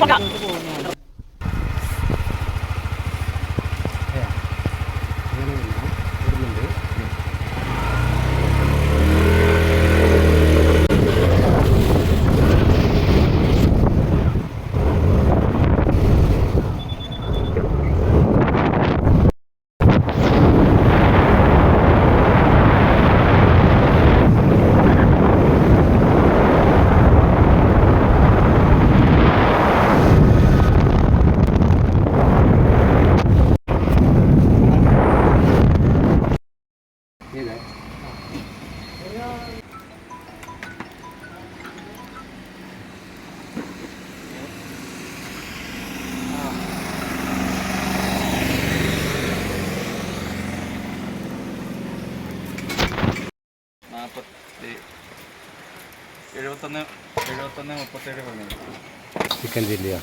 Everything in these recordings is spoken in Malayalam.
Wait, നാൽപ്പത്തി എഴുപത്തൊന്ന് എഴുപത്തൊന്ന് മുപ്പത്തേഴ് ചിക്കൻ ചില്ലിയ?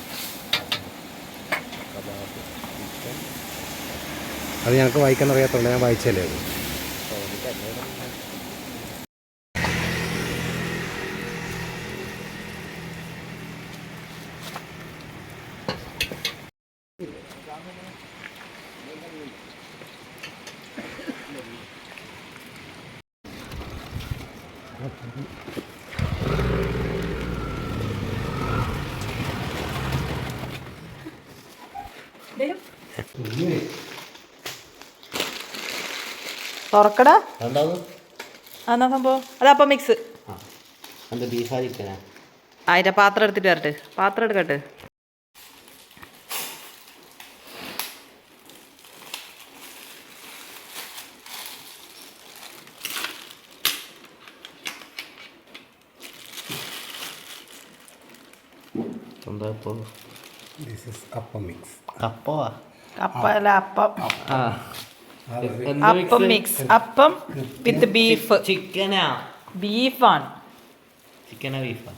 അത് ഞങ്ങൾക്ക് വായിക്കാൻ അറിയാത്തതുകൊണ്ട് ഞാൻ വായിച്ചല്ലേ അത്. തുറക്കടാ. എന്നാ സംഭവം? അതപ്പം മിക്സ് അതിന്റെ പാത്രം എടുത്തിട്ട് വരട്ടെ. പാത്രം എടുക്കട്ടെ. എന്താ ഇപ്പോൾ ദിസ് ഇസ് അപ്പം മിക്സ് കപ്പോ? കപ്പ അല്ല അപ്പം. ആ. അപ്പം മിക്സ് അപ്പം വിത്ത് ബീഫ് ചിക്കനാ ബീഫാണ് ചിക്കനാ ബീഫാ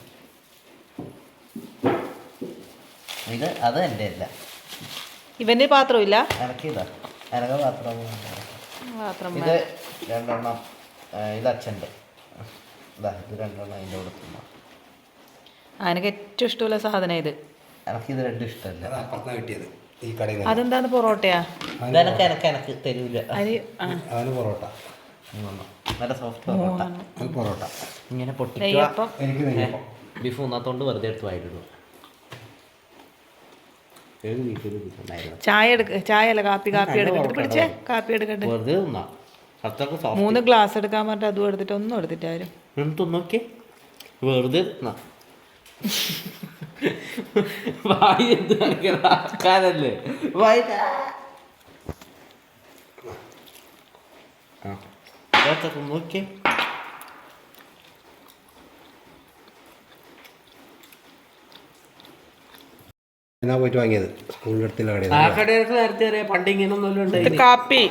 ഇത് അത് എന്റെ അല്ല. ഇവന് പാത്രമില്ല പാത്രം പാത്രം ഇത് രണ്ടെണ്ണം. ഇത് അച്ഛന്റെ. ഇതാ ഇത് രണ്ടെണ്ണം അതിന്റെ കൂടെ എനിക്ക് ഏറ്റവും ഇഷ്ടമുള്ള സാധനം ഇത് എനക്കിത് രണ്ടും ഇഷ്ടമല്ല. അപ്പുറത്താണ് കിട്ടിയത് ഈ കടയിൽ അതെന്താണ് പൊറോട്ടയാ? ഇതെനക്ക് എനക്ക് എനക്ക് തരൂല. അരി ആ. അവന് പൊറോട്ട. നല്ല സോഫ്റ്റ് പൊറോട്ട. അവന് പൊറോട്ട. ഇങ്ങനെ പൊട്ടിക്കുക. നെയ്യപ്പം. എനിക്ക് നെയ്യപ്പം. ബീഫ് ഒന്നാത്തോണ്ട് വെറുതെ എടുത്ത് വായിട്ടിടും ഏത് ബീഫ് ഒരു ഉണ്ടായിരുന്നു? ചായ എടുക്ക ചായ അല്ല കാപ്പി കാപ്പി എടുക്കട്ടെ പിടിച്ചേ കാപ്പി എടുക്കട്ടെ വെറുതെ അത്രയ്ക്ക് സോഫ്റ്റ് മൂന്ന് ഗ്ലാസ് എടുക്കാൻ പറഞ്ഞിട്ട് അതും എടുത്തിട്ട് ഒന്നും എടുത്തിട്ടാരും. വെറുതെ തിന്നാം. വായി എന്ത് ആൾക്കാരല്ലേ വായി ആ. നോക്കിയേ എന്നാ പോയിട്ട് വാങ്ങിയത്? സ്കൂളിന്റെ അടുത്തുള്ള ആ കടയിൽ കടയൊക്കെ നേരത്തെ അറിയാം. പണ്ട് ഇങ്ങനൊന്നും ഉണ്ടായി കാപ്പി.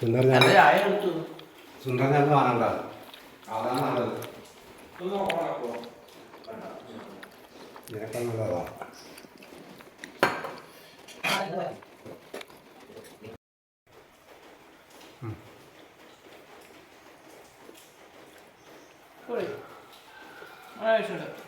സുന്ദർ ഞാൻ സുന്ദർ ഞാൻ വാങ്ങണ്ട. അതാണ് നല്ലത്. ഇതിനേക്കാൾ നല്ലതാണ് ആവശ്യമുണ്ട്.